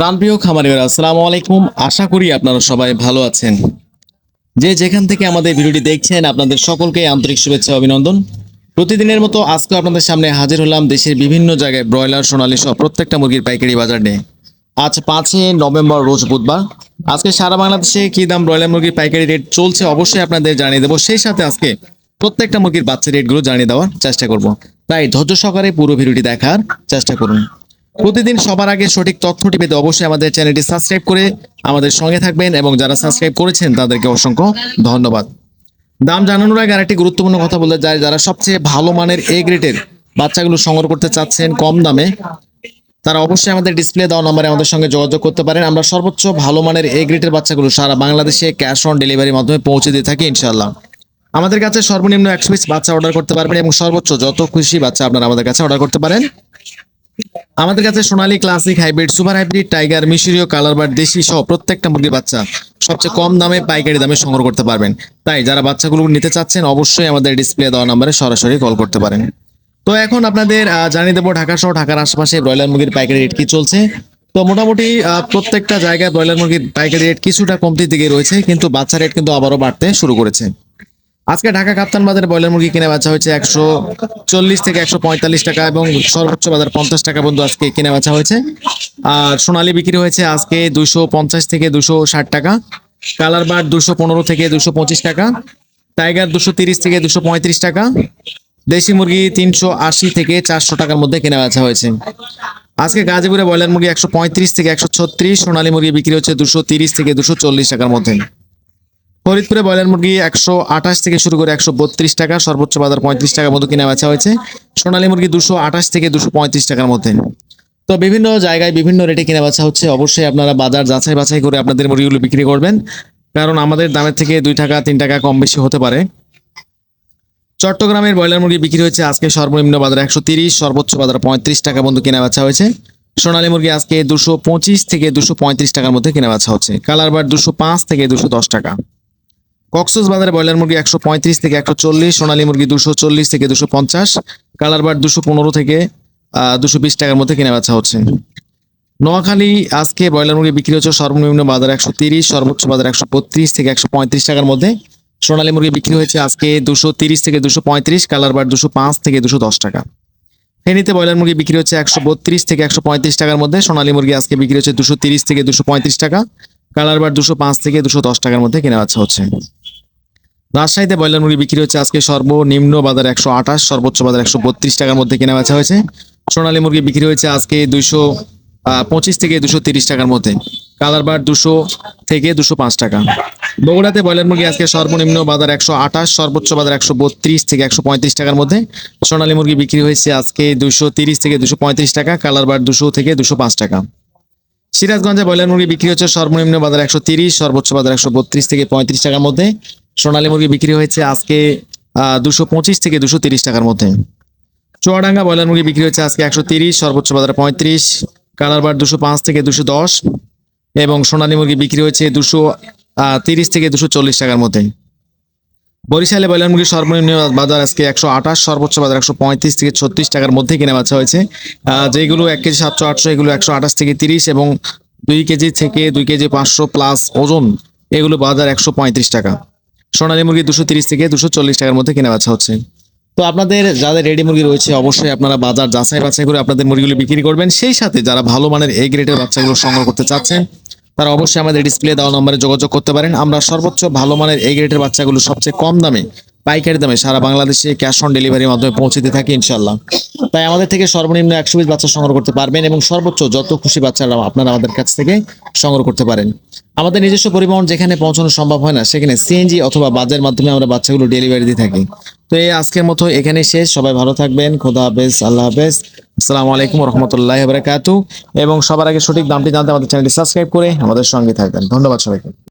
প্রাণপ্রিয় খামারিরা, আসসালামু আলাইকুম। আশা করি আপনারা সবাই ভালো আছেন। যে যেখান থেকে আমাদের ভিডিওটি দেখছেন, আপনাদের সকলকে আন্তরিক শুভেচ্ছা অভিনন্দন। প্রতিদিনের মতো আজকে আপনাদের সামনে হাজির হলাম দেশের বিভিন্ন জায়গায় ব্রয়লার, সোনালী সহ প্রত্যেকটা মুরগির পাইকারি বাজার নিয়ে। আজ পাঁচই নভেম্বর, রোজ বুধবার। আজকে সারা বাংলাদেশে কি দাম ব্রয়লার মুরগির পাইকারি রেট চলছে অবশ্যই আপনাদের জানিয়ে দেবো। সেই সাথে আজকে প্রত্যেকটা মুরগির বাচ্চা রেটগুলো জানিয়ে দেওয়ার চেষ্টা করব। তাই ধৈর্য সহকারে পুরো ভিডিওটি দেখার চেষ্টা করুন। প্রতিদিন সবার আগে সঠিক তথ্যটি পেতে অবশ্যই আমাদের চ্যানেলটি সাবস্ক্রাইব করে আমাদের সঙ্গে থাকবেন এবং যারা সাবস্ক্রাইব করেছেন তাদেরকে অসংখ্য ধন্যবাদ। দাম জানানোর আগে আরেকটি গুরুত্বপূর্ণ কথা বলতে যায় যারা সবচেয়ে ভালো মানের এ গ্রেডের বাচ্চাগুলো সংগ্রহ করতে চাচ্ছেন কম দামে, তারা অবশ্যই আমাদের ডিসপ্লে দেওয়া নম্বরে আমাদের সঙ্গে যোগাযোগ করতে পারেন। আমরা সর্বোচ্চ ভালো মানের এ গ্রেডের বাচ্চাগুলো সারা বাংলাদেশে ক্যাশ অন ডেলিভারির মাধ্যমে পৌঁছে দিয়ে থাকি ইনশাল্লাহ আমাদের কাছে সর্বনিম্ন একশো পিস বাচ্চা অর্ডার করতে পারবেন এবং সর্বোচ্চ যত খুশি বাচ্চা আপনারা আমাদের কাছে অর্ডার করতে পারেন। আমাদের কাছে সোনালী classic hybrid super hybrid tiger মিশরীয় কালার বার দেশি সহ প্রত্যেকটা মুরগির বাচ্চা সবচেয়ে কম দামে, পাইকারি দামে সংগ্রহ করতে পারবেন। তাই যারা বাচ্চাগুলো নিতে চাচ্ছেন, অবশ্যই আমাদের ডিসপ্লে দেওয়া নম্বরে সরাসরি কল করতে পারেন। তো এখন আপনাদের জানিয়ে দেবো ঢাকা সহ ঢাকার আশেপাশে ব্রয়লার মুরগির পাইকারি রেট কি চলছে। তো মোটামুটি প্রত্যেকটা জায়গায় ব্রয়লার মুরগির পাইকারি রেট কিছুটা কমতির দিকে রয়েছে, কিন্তু বাচ্চা রেট কিন্তু আবারও বাড়তে শুরু করেছে। আজকে ঢাকা কাপ্তান বাজারে ব্রয়লার মুরগি কিনে বেচা হয়েছে একশো চল্লিশ থেকে একশো পঁয়তাল্লিশ টাকা এবং সর্বোচ্চ বাজার পঞ্চাশ টাকা পর্যন্ত আজকে কিনে বেচা হয়েছে। আর সোনালি বিক্রি হয়েছে আজকে দুশো পঞ্চাশ থেকে দুশো ষাট টাকা। কালার বার দুশো পনেরো থেকে দুশো পঁচিশ টাকা। টাইগার দুশো তিরিশ থেকে দুশো পঁয়ত্রিশ টাকা। দেশি মুরগি তিনশো আশি থেকে চারশো টাকার মধ্যে কেনা বেচা হয়েছে। আজকে গাজীপুরে ব্রয়লার মুরগি একশো পঁয়ত্রিশ থেকে একশো ছত্রিশ, সোনালী মুরগি বিক্রি হচ্ছে দুশো তিরিশ থেকে দুশো চল্লিশ টাকার মধ্যে। ফরিদপুরে ব্রয়লার মুরগি একশো আঠাশ থেকে শুরু করে একশো বত্রিশ টাকা, সর্বোচ্চ বাজার পঁয়ত্রিশ টাকার মতো কিনা বেচা হয়েছে। সোনালী মুরগি দুশো আঠাশ থেকে দুশো পঁয়ত্রিশ টাকার মধ্যে। তো বিভিন্ন জায়গায় বিভিন্ন রেটে কিনা বেচা হচ্ছে। অবশ্যই আপনারা বাজার যাচাই বাছাই করে আপনাদের মুরগিগুলো বিক্রি করবেন। কারণ আমাদের দামের থেকে দুই টাকা, তিন টাকা কম বেশি হতে পারে। চট্টগ্রামের ব্রয়লার মুরগি বিক্রি হয়েছে আজকে সর্বনিম্ন বাজার একশো তিরিশ, সর্বোচ্চ বাজার পঁয়ত্রিশ টাকা পর্যন্ত কেনা বেচা হয়েছে। সোনালী মুরগি আজকে দুশো পঁচিশ থেকে দুশো পঁয়ত্রিশ টাকার মধ্যে কেনা বেচা হচ্ছে। কালার বার দুশো পাঁচ থেকে দুশো দশ টাকা। বাজারে ব্রয়লার মুরগি একশো পঁয়ত্রিশ থেকে একশো চল্লিশ, সোনালী মুরগি দুশো চল্লিশ থেকে দুশো পঞ্চাশ, কালার বার দুশো পনেরো থেকে দুশো বিশ টাকার মধ্যে কেনা বেচা হচ্ছে। নোয়াখালী আজকে ব্রয়লার মুরগি বিক্রি হচ্ছে সর্বনিম্ন বাজার একশো তিরিশ, সর্বোচ্চ বাজার একশো বত্রিশ থেকে একশো পঁয়ত্রিশ টাকার মধ্যে। সোনালী মুরগি বিক্রি হয়েছে আজকে দুশো তিরিশ থেকে দুশো পঁয়ত্রিশ, কালার বার দুশো পাঁচ থেকে দুশো দশ টাকা। ফেনীতে ব্রয়লার মুরগি বিক্রি হচ্ছে একশো বত্রিশ থেকে একশো পঁয়ত্রিশ টাকার মধ্যে, সোনালী মুরগি আজকে বিক্রি হচ্ছে দুশো তিরিশ থেকে দুশো পঁয়ত্রিশ টাকা, কালার বার দুশো পাঁচ থেকে দুশো দশ টাকার মধ্যে কেনা বেচা হচ্ছে। রাজশাহীতে ব্রয়লার মুরগি বিক্রি হচ্ছে আজকে সর্বনিম্ন বাজার একশো আঠাশ, সর্বোচ্চ বাজার একশো বত্রিশ টাকার মধ্যে কেনা বেচা হয়েছে। সোনালী মুরগি বিক্রি হয়েছে আজকে দুইশো পঁচিশ থেকে দুশো তিরিশ টাকার মধ্যে। কালার বার দুশো থেকে দুশো পাঁচ টাকা। বগুড়াতে ব্রয়লার মুরগি আজকে সর্বনিম্ন বাজার একশো আঠাশ, সর্বোচ্চ বাজার একশো বত্রিশ থেকে একশো পঁয়ত্রিশ টাকার মধ্যে। সোনালী মুরগি বিক্রি হয়েছে আজকে দুশো তিরিশ থেকে দুশো পঁয়ত্রিশ টাকা কালারবার দুশো থেকে দুশো পাঁচ টাকা। সিরাজগঞ্জে ব্রয়লার মুরগি বিক্রি হচ্ছে সর্বনিম্ন বাজার একশো তিরিশ, সর্বোচ্চ বাজার একশো বত্রিশ থেকে পঁয়ত্রিশ টাকার মধ্যে। সোনালী মুরগি বিক্রি হয়েছে আজকে দুশো পঁচিশ থেকে দুশো তিরিশ টাকার মধ্যে। চুয়াডাঙ্গা ব্রয়লার মুরগি বিক্রি হচ্ছে আজকে একশো তিরিশ, সর্বোচ্চ বাজার পঁয়ত্রিশ, কালার বার দুশো পাঁচ থেকে দুশো দশ, এবং সোনালী মুরগি বিক্রি হয়েছে দুশো তিরিশ থেকে দুশো চল্লিশ টাকার মধ্যে। বরিশালে ব্রয়লার মুরগির সর্বনিম্ন বাজার আজকে একশো আঠাশ, সর্বোচ্চ বাজার একশো পঁয়ত্রিশ থেকে ছত্রিশ টাকার মধ্যে কিনে বাছা হয়েছে। যেগুলো এক কেজি সাতশো, আটশো, এগুলো একশো আঠাশ থেকে তিরিশ এবং দুই কেজি থেকে দুই কেজি পাঁচশো প্লাস ওজন, এগুলো বাজার একশো পঁয়ত্রিশ টাকা। সোনালী মুরগি দুশো তিরিশ থেকে দুশো চল্লিশ টাকার মধ্যে কেনা বেচা হচ্ছে। তো আপনাদের যাদের রেডি মুরগি রয়েছে, অবশ্যই আপনারা বাজার যাচাই বাছাই করে আপনাদের মুরগিগুলো বিক্রি করবেন। সেই সাথে যারা ভালো মানের এই গ্রেডের বাচ্চাগুলো সংগ্রহ করতে চাচ্ছেন, তারা অবশ্যই আমাদের ডিসপ্লে দেওয়া নম্বরে যোগাযোগ করতে পারেন। আমরা সর্বোচ্চ ভালো মানের এই গ্রেডের বাচ্চাগুলো সবচেয়ে কম দামে, পাইকারি দামে সারা বাংলাদেশে ক্যাশ অন ডেলিভারির মাধ্যমে পৌঁছে দিয়ে থাকি ইনশাল্লাহ তাই আমাদের থেকে সর্বনিম্ন একশো বিশ বাচ্চা সংগ্রহ করতে পারবেন এবং সর্বোচ্চ যত খুশি বাচ্চারা আপনারা আমাদের কাছ থেকে সংগ্রহ করতে পারেন। আমাদের নিজস্ব পরিবহন যেখানে পৌঁছানো সম্ভব হয় না, সেখানে সিএনজি অথবা বাজের মাধ্যমে আমরা বাচ্চাগুলো ডেলিভারি দিয়ে থাকি। তো এই আজকের মতো এখানে শেষ। সবাই ভালো থাকবেন। খোদা হাফেজ, আল্লাহ হাফেজ। আসসালামু আলাইকুম রহমতুল্লাহ বারাকাতু এবং সবার আগে সঠিক দামটি জানতে আমাদের চ্যানেলটি সাবস্ক্রাইব করে আমাদের সঙ্গে থাকবেন। ধন্যবাদ সবাইকে।